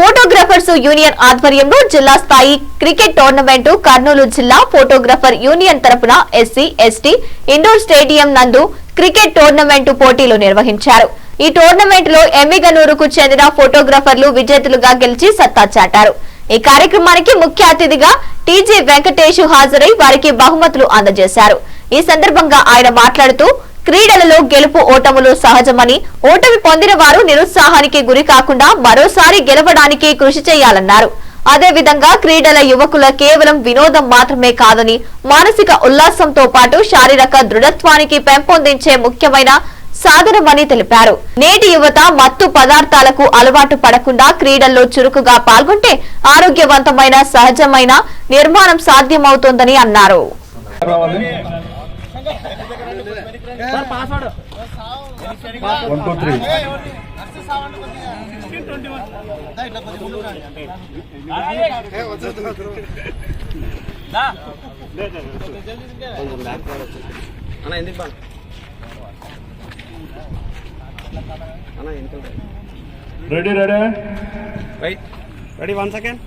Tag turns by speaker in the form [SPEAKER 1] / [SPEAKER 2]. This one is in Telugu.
[SPEAKER 1] ఫోటోగ్రాఫర్స్ యూనియన్ ఆధ్వర్యంలో జిల్లా స్థాయి క్రికెట్ టోర్నమెంట్ కర్నూలు జిల్లా ఫోటోగ్రాఫర్ యూనియన్ తరపున ఎస్సీ ఎస్టీ ఇండోర్ స్టేడియం నందు క్రికెట్ టోర్నమెంట్ పోటీలు నిర్వహించారు. ఈ టోర్నమెంట్లో ఎమ్మిగనూరుకు చెందిన ఫోటోగ్రఫర్లు విజేతలుగా గెలిచి సత్తా చాటారు. ఈ కార్యక్రమానికి ముఖ్య అతిథిగా టీజీ వెంకటేష్ హాజరై వారికి బహుమతులు అందజేశారు. ఈ సందర్భంగా ఆయన మాట్లాడుతూ క్రీడలలో గెలుపు ఓటములు సహజమని ఓటమి పొందిన వారు నిరుత్సాహానికి గురి కాకుండా మరోసారి గెలవడానికి కృషి చేయాలన్నారు. అదేవిధంగా క్రీడల యువకుల కేవలం వినోదం మాత్రమే కాదని మానసిక ఉల్లాసంతో పాటు శారీరక దృఢత్వానికి పెంపొందించే ముఖ్యమైన సాధనమని తెలిపారు. నేటి యువత మత్తు పదార్థాలకు అలవాటు పడకుండా క్రీడల్లో చురుకుగా పాల్గొంటే ఆరోగ్యవంతమైన సహజమైన నిర్మాణం సాధ్యమవుతోందని అన్నారు.
[SPEAKER 2] వన్ టూ త్రీ
[SPEAKER 3] అన్న ఎందుకు బా అన్న ఎందుకు
[SPEAKER 2] ready ready
[SPEAKER 3] right ready one second